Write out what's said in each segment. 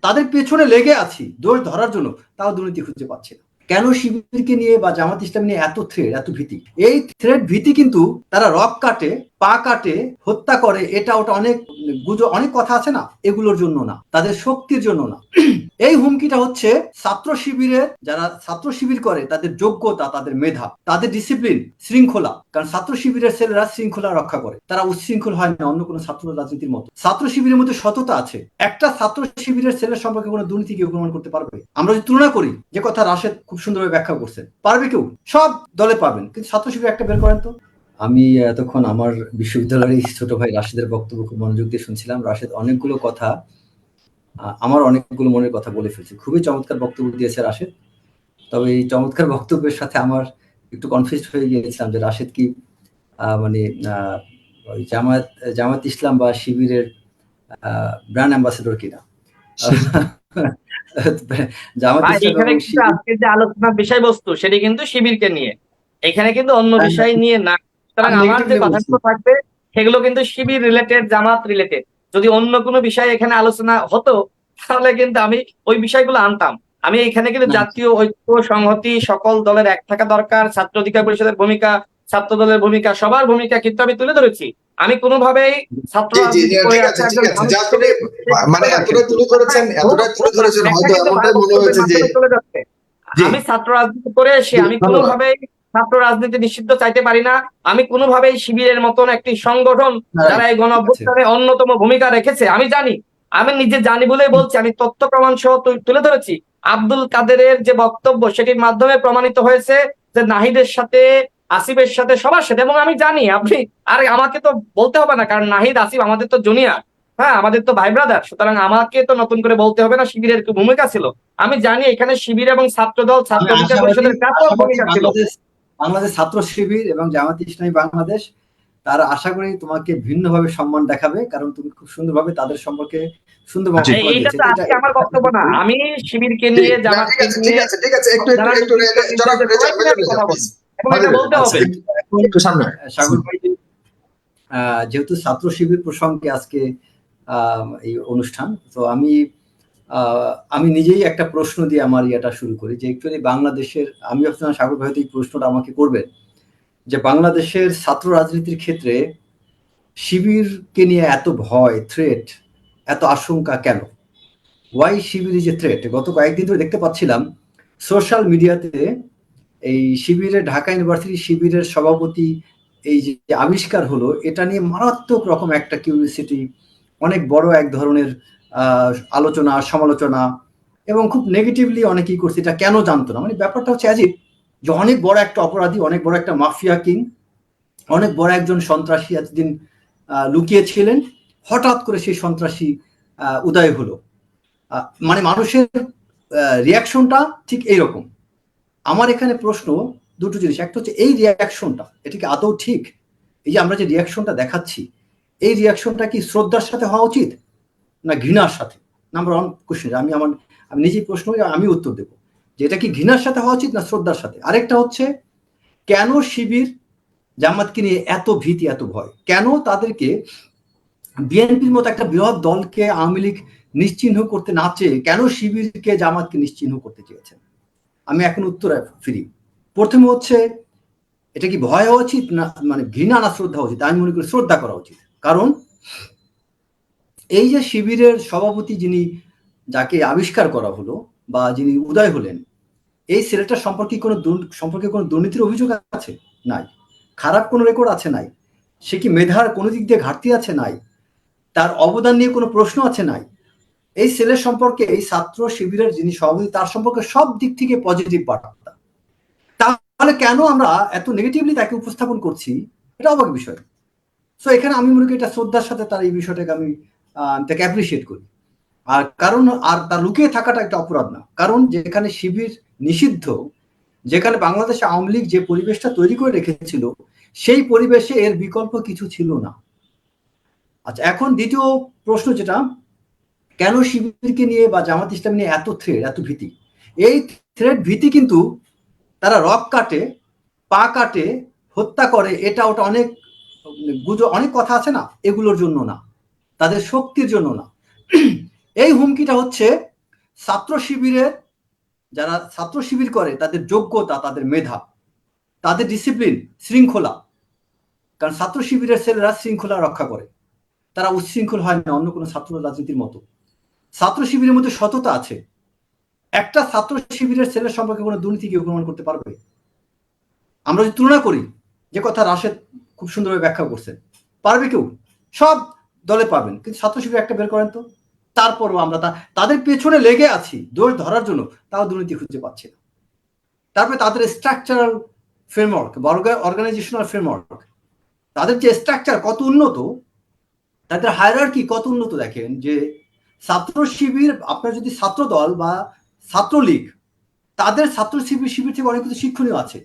তাদের পেছনে লেগে আছি। দোষ ধরার জন্য তাও দুর্নীতি খুঁজে পাচ্ছে না। কেন শিবিরকে নিয়ে বা জামাত ইসলাম নিয়ে এত থ্রেড এত ভীতি? এই থ্রেড ভীতি কিন্তু তারা রক কাটে, পা কাটে, হত্যা করে, এটা ওটা অনেক গুজো অনেক কথা আছে না? এগুলোর জন্য না, তাদের শক্তির জন্য না। এই হুমকিটা হচ্ছে ছাত্র শিবিরের যারা ছাত্র শিবির করে, তাদের যোগ্যতা, তাদের মেধা, তাদের ডিসিপ্লিন শৃঙ্খলা। কারণ ছাত্র শিবিরের ছেলেরা শৃঙ্খলা রক্ষা করে। তারা উচ্ছৃঙ্খল হয় না, অন্য কোনো ছাত্র রাজনীতির মতো। ছাত্র শিবিরের মধ্যে সততা আছে। একটা ছাত্র শিবিরের ছেলের সম্পর্কে কোনো দুর্নীতি কেউ প্রমাণ করতে পারবে? আমরা যদি তুলনা করি, যে কথা রাশেদ খুব সুন্দরভাবে ব্যাখ্যা করছেন। পারবে কেউ? সব দলে পাবেন কিন্তু ছাত্র শিবির একটা বের করেন তো। আমি এতক্ষণ আমার বিশ্ববিদ্যালয়ের ছোট ভাই রাশেদের বক্তব্য খুব মনোযোগ দিয়ে শুনছিলাম। রাশেদ অনেকগুলো কথা আমার অনেকগুলো মনের কথা বলে ফেলছে। খুবই চমৎকার বক্তব্য দিয়েছে রাশেদ। তবে এই চমৎকার বক্তব্যের সাথে আমার একটু কনফিউজ হয়ে গিয়েছিলাম যে রাশেদ কি মানে ওই জামাত জামাত ইসলাম বা শিবিরের ব্র্যান্ড অ্যাম্বাসেডর কিনা? আজকের যে বিষয়বস্তু সেটি কিন্তু শিবিরকে নিয়ে। এখানে কিন্তু অন্য বিষয় নিয়ে না। সুতরাং আমার যে কথাগুলো থাকবে সেগুলো কিন্তু শিবির রিলেটেড জামাত রিলেটেড যদি অন্য কোনো বিষয় এখানে আলোচনা হতো তাহলে কিন্তু আমি ওই বিষয়গুলো আনতাম। আমি এখানে কিন্তু জাতীয় ঐক্য সংহতি সকল দলের এক থাকা দরকার ছাত্র অধিকার পরিষদের ভূমিকা ছাত্র দলের ভূমিকা সবার ভূমিকা কিন্তু আমি তুলে ধরেছি। আমি কোনোভাবেই ছাত্র মানে এতটা তুলে ধরেছেন এতটা তুলে ধরেছেন হয়তো এমনটাই মনে হয়েছে যে আমি ছাত্র রাজনীতি করে এসে আমি কোনোভাবেই ছাত্র রাজনীতি নিষিদ্ধ চাইতে পারি না। আমি কোনোভাবেই শিবিরের মতন একটি সংগঠন যারা এই গণ অভ্যুত্থানে অন্যতম ভূমিকা রেখেছে আমি জানি। আমি নিজে জানি বলেই বলছি আমি তথ্য প্রমাণ সহ তুলে ধরেছি। আব্দুল কাদেরের যে বক্তব্য সেটির মাধ্যমে প্রমাণিত হয়েছে যে নাহিদের সাথে আসিফের সাথে সবার সাথে এবং আমি জানি আপনি আর আমাকে তো বলতে হবে না কারণ নাহিদ আসিফ আমাদের তো জুনিয়র হ্যাঁ আমাদের তো ভাই ব্রাদার সুতরাং আমাকে তো নতুন করে বলতে হবে না শিবিরের কি ভূমিকা ছিল। আমি জানি এখানে শিবির এবং ছাত্র দল ছাত্র পরিষদের ভূমিকা ছিল। বাংলাদেশ ছাত্র শিবির এবং জামাত ইসলামী বাংলাদেশ তারা আশা করি তোমাকে ভিন্নভাবে সম্মান দেখাবে কারণ তুমি খুব সুন্দরভাবে তাদের সম্পর্কে সুন্দরভাবে এইটা আমার বক্তব্য না। আমি শিবিরকে নিয়ে জামাতকে ঠিক আছে একটু একটু একটু জনাব রেজাক বলতে হবে। একটু সামনে। সাগর ভাই যেহেতু ছাত্র শিবির প্রসঙ্গে আজকে এই অনুষ্ঠান তো আমি আমি নিজেই একটা প্রশ্ন দিয়ে আমার ইয়েটা শুরু করি যে একচুয়ালি বাংলাদেশের আমি ভাবছিলাম সাগর ভাই এই প্রশ্নটা আমাকে করবেন যে বাংলাদেশের ছাত্র রাজনীতির ক্ষেত্রে শিবিরকে নিয়ে এত ভয় থ্রেট এত আশঙ্কা কেন? ওয়াই শিবির ইজ এ থ্রেট গত কয়েকদিন ধরে দেখতে পাচ্ছিলাম সোশ্যাল মিডিয়াতে এই শিবিরের ঢাকা ইউনিভার্সিটি শিবিরের সভাপতি এই যে আবিষ্কার হলো, এটা নিয়ে মারাত্মক রকম একটা কিউরিয়াসিটি অনেক বড় এক ধরনের আলোচনা, সমালোচনা এবং খুব নেগেটিভলি অনেকেই করছে, এটা কেন জানতো না? মানে ব্যাপারটা হচ্ছে অ্যাজিব যে অনেক বড় একটা অপরাধী, অনেক বড় একটা মাফিয়া কিং, অনেক বড় একজন সন্ত্রাসী এতদিন লুকিয়েছিলেন, হঠাৎ করে সেই সন্ত্রাসী উদয় হলো। মানে মানুষের রিয়াকশনটা ঠিক এইরকম। আমার এখানে প্রশ্ন দুটো জিনিস। একটা হচ্ছে এই রিয়াকশনটা এটা কি আদৌ ঠিক? এই যে আমরা যে রিয়াকশনটা দেখাচ্ছি, এই রিয়াকশনটা কি শ্রদ্ধার সাথে হওয়া উচিত না ঘৃণার সাথে? নাম্বার ওয়ান কোশ্চেন আমি আমার, আমি নিজেই প্রশ্ন আমি উত্তর দেবো। যে এটা কি ঘৃণার সাথে হওয়া উচিত না শ্রদ্ধার সাথে? আরেকটা হচ্ছে, কেন শিবির জামাতকে নিয়ে এত ভীতি, এত ভয়? কেন তাদেরকে বিএনপির মতো একটা বৃহৎ দলকে আওয়ামী লীগ নিশ্চিহ্ন করতে না চেয়ে, কেন শিবিরকে জামাতকে নিশ্চিহ্ন করতে চেয়েছেন? আমি এখন উত্তরে ফিরি। প্রথমে হচ্ছে, এটা কি ভয় হওয়া উচিত না মানে ঘৃণা না শ্রদ্ধা উচিত? আমি মনে করি শ্রদ্ধা করা উচিত। কারণ এই যে শিবিরের সভাপতি যিনি, যাকে আবিষ্কার করা হলো বা যিনি উদয় হলেন, এই ছেলেটার সম্পর্কে কোনো সম্পর্কে কোনো দুর্নীতির অভিযোগ আছে? নাই। খারাপ কোনো রেকর্ড আছে নাই? সে কি মেধার কোনো দিক দিয়ে ঘাটতি আছে নাই? তার অবদান নিয়ে কোনো প্রশ্ন আছে নাই? এই ছেলের সম্পর্কে, এই ছাত্র শিবিরের যিনি সভাপতি, তার সম্পর্কে সব দিক থেকে পজিটিভ বার্তা। তাহলে কেন আমরা এত নেগেটিভলি তাকে উপস্থাপন করছি? এটা অবাক বিষয়। সো এখানে আমি মনে করি এটা শ্রদ্ধার সাথে তার এই বিষয়টাকে আমি তাকে অ্যাপ্রিসিয়েট করি। আর কারণ, আর তার লুকিয়ে থাকাটা একটা অপরাধ না। কারণ যেখানে শিবির নিষিদ্ধ, যেখানে বাংলাদেশে আওয়ামী লীগ যে পরিবেশটা তৈরি করে রেখেছিল, সেই পরিবেশে এর বিকল্প কিছু ছিল না। আচ্ছা এখন দ্বিতীয় প্রশ্ন যেটা কেন শিবিরকে নিয়ে বা জামাত ইসলাম নিয়ে এত থ্রেড এত ভীতি? এই থ্রেড ভীতি কিন্তু তারা রক কাটে, পা কাটে, হত্যা করে, এটা ওটা অনেক গুজো অনেক কথা আছে না, এগুলোর জন্য না, তাদের শক্তির জন্য না। এই হুমকিটা হচ্ছে ছাত্র শিবিরের যারা ছাত্র শিবির করে, তাদের যোগ্যতা, তাদের মেধা, তাদের ডিসিপ্লিন শৃঙ্খলা। কারণ ছাত্র শিবিরের ছেলেরা শৃঙ্খলা রক্ষা করে। তারা উচ্ছৃঙ্খল হয় না, অন্য কোনো ছাত্র রাজনীতির মতো। ছাত্র শিবিরের মধ্যে সততা আছে। একটা ছাত্র শিবিরের ছেলের সম্পর্কে কোনো দুর্নীতি কেউ প্রমাণ করতে পারবে? আমরা যদি তুলনা করি, যে কথা রাশেদ খুব সুন্দরভাবে ব্যাখ্যা করছেন পারবে কেউ? সব দলে পাবেন কিন্তু ছাত্র শিবির একটা বের করেন তো। তারপরও আমরা তা তাদের পেছনে লেগে আছি, দোষ ধরার জন্য তাও দুর্নীতি খুঁজে পাচ্ছি না। তারপরে তাদের স্ট্রাকচারাল ফ্রেমওয়ার্ক অর্গানাইজেশনাল ফ্রেমওয়ার্ক তাদের যে স্ট্রাকচার কত উন্নত, তাদের হায়ারার্কি কত উন্নত দেখেন যে ছাত্র শিবির, আপনার যদি ছাত্র দল বা ছাত্রলীগ, তাদের ছাত্র শিবির শিবির থেকে অনেক কিছু শিক্ষণীয় আছে।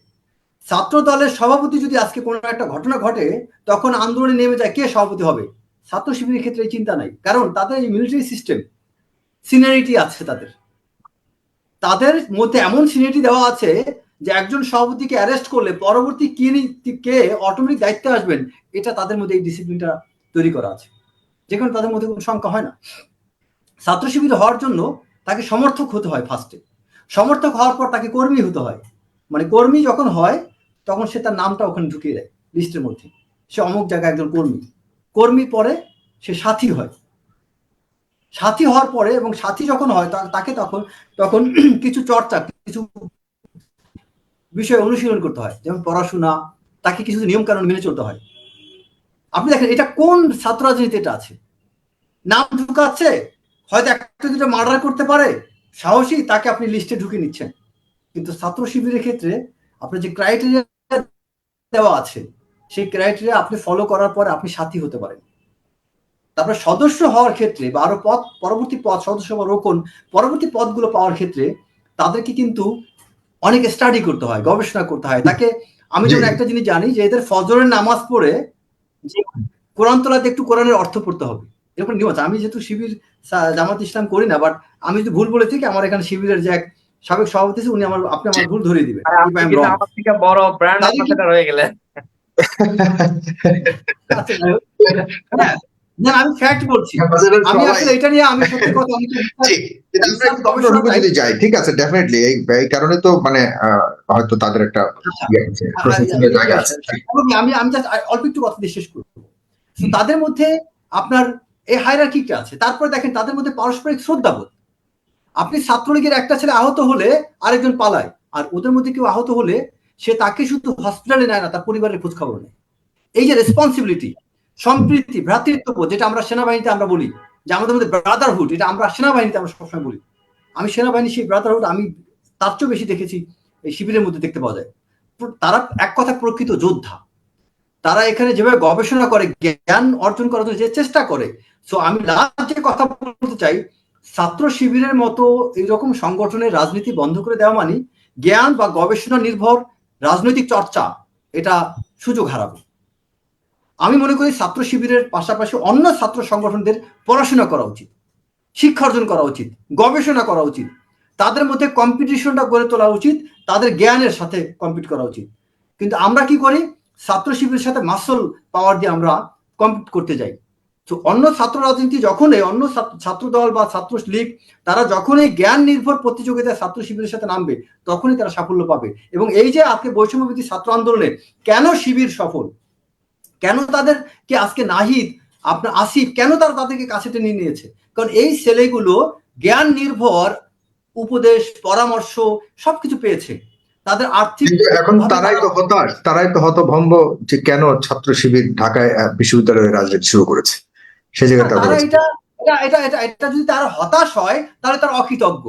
ছাত্র দলের সভাপতি যদি আজকে কোনো একটা ঘটনা ঘটে, তখন আন্দোলনে নেমে যায়, কে সভাপতি হবে? ছাত্র শিবিরের ক্ষেত্রে এই চিন্তা নাই। কারণ তাদের এই মিলিটারি সিস্টেম সিনিয়রিটি আছে তাদের। তাদের মধ্যে এমন সিনিয়রিটি দেওয়া আছে যে একজন সভাপতিকে অ্যারেস্ট করলে পরবর্তী কে কে অটোমেটিক দায়িত্বে আসবেন, এটা তাদের মধ্যে এই ডিসিপ্লিনটা তৈরি করা আছে। যেখানে তাদের মধ্যে কোনো শঙ্কা হয় না। ছাত্র শিবির হওয়ার জন্য তাকে সমর্থক হতে হয় ফার্স্টে সমর্থক হওয়ার পর তাকে কর্মী হতে হয়। মানে কর্মী যখন হয়, তখন সে তার নামটা ওখানে ঢুকিয়ে দেয় লিস্টের মধ্যে। সে অমুক জায়গায় একজন কর্মী। কর্মী পরে সে সাথী হয়। সাথী হওয়ার পরে এবং সাথী যখন হয় তাকে তখন তখন কিছু চর্চা, কিছু বিষয় অনুশীলন করতে হয়। যেমন পড়াশোনা, তাকে কিছু নিয়ম কানুন মেনে চলতে হয়। আপনি দেখেন, এটা কোন ছাত্র রাজনীতি এটা আছে? নাম ঢুকাচ্ছে হয়তো একটা দুটো মার্ডার করতে পারে সাহসী তাকে আপনি লিস্টে ঢুকে নিচ্ছেন। কিন্তু ছাত্র শিবিরের ক্ষেত্রে আপনার যে ক্রাইটেরিয়া দেওয়া আছে সেই ক্রাইটেরিয়া আপনি ফলো করার পরে আপনি সাথী হতে পারেন। তারপরে সদস্য হওয়ার ক্ষেত্রে বা আরও পদ পরবর্তী পদ সদস্য বা রোকন পরবর্তী পদগুলো পাওয়ার ক্ষেত্রে তাদেরকে কিন্তু অনেক স্টাডি করতে হয় গবেষণা করতে হয়। তাকে আমি যেমন একটা জিনিস জানি যে এদের ফজরের নামাজ পড়ে যে কোরআন তোলাতে একটু কোরআনের অর্থ পড়তে হবে। এরকম নিয়ম আছে। আমি যেহেতু শিবির জামাত ইসলাম করি না বাট আমি যদি ভুল বলে থাকি আমার এখানে শিবিরের যে এক সাবেক সভাপতি উনি আমার আপনি আমার ভুল ধরিয়ে দিবেন। বড় ব্র্যান্ড অ্যাম্বাসেডর হয়ে গেলেন। আচ্ছা, না আমি ফ্যাক্ট বলছি। আমি আসলে এটা নিয়ে আমি সত্যি কথা যাই ঠিক আছে ডেফিনেটলি এই এই কারণে তো মানে আহ, হয়তো তাদের একটা আচ্ছা, ইয়ে আছে, প্রশংসনীয় জায়গা আছে। আমি আমি আমি অল্প একটু কথা দিয়ে শেষ করব। তাদের মধ্যে আপনার এই হায়ারার্কিটা আছে। তারপরে দেখেন তাদের মধ্যে পারস্পরিক শ্রদ্ধাবোধ। আপনি ছাত্রলীগের একটা ছেলে আহত হলে আরেকজন পালায়, আর ওদের মধ্যে কেউ আহত হলে সে তাকে শুধু হসপিটালে নেয় না, তার পরিবারের খোঁজ খবর নেয়। এই যে রেসপন্সিবিলিটি সম্প্রীতি, ভ্রাতৃত্ববোধ, যেটা আমরা সেনাবাহিনীতে আমরা বলি, যে আমাদের মধ্যে ব্রাদারহুড এটা আমরা সেনাবাহিনীতে আমরা সবসময় বলি। আমি সেনাবাহিনী সেই ব্রাদারহুড আমি তার চেয়েও বেশি দেখেছি, এই শিবিরের মধ্যে দেখতে পাওয়া যায়। তারা এক কথা প্রকৃত যোদ্ধা। তারা এখানে যেভাবে গবেষণা করে, জ্ঞান অর্জন করার জন্য যে চেষ্টা করে। সো আমি লাস্ট যে কথা বলতে চাই, ছাত্র শিবিরের মতো এইরকম সংগঠনের রাজনীতি বন্ধ করে দেওয়া মানে জ্ঞান বা গবেষণা নির্ভর রাজনৈতিক চর্চা। এটা সুযোগ হারাবে। আমি মনে করি ছাত্র শিবিরের পাশাপাশি অন্য ছাত্র সংগঠনদের পড়াশোনা করা উচিত, শিক্ষা অর্জন করা উচিত, গবেষণা করা উচিত। তাদের মধ্যে কম্পিটিশনটা গড়ে তোলা উচিত, তাদের জ্ঞানের সাথে কম্পিট করা উচিত। কিন্তু আমরা কি করি? ছাত্র শিবিরের সাথে মাসল পাওয়ার দিয়ে আমরা কম্পিট করতে যাই। তো অন্য ছাত্র রাজনীতি যখনই, অন্য ছাত্র- দল বা ছাত্র লীগ তারা যখনই জ্ঞান নির্ভর প্রতিযোগিতায় ছাত্র শিবিরের সাথে নামবে, তখনই তারা সাফল্য পাবে। এবং এই যে আজকে বৈষম্যবিধি ছাত্র আন্দোলনে কেন শিবির সফল? কেন তাদের কি আজকে নাহিদ, আপনার আসিফ, কেন তারা তাদেরকে কাছে টেনে নিয়েছে? কারণ এই ছেলেগুলো জ্ঞান নির্ভর, উপদেশ, পরামর্শ সবকিছু পেয়েছে। তাদের আর্থিক এখন তারাই তো হতাশ তারাই তো হতভম্ব যে কেন ছাত্র শিবির ঢাকায় বিশ্ববিদ্যালয়ে রাজনীতি শুরু করেছে। সে জায়গায় তারা তারা এটা এটা এটা এটা এটা যদি তারা হতাশ হয় তাহলে তার অকৃতজ্ঞ।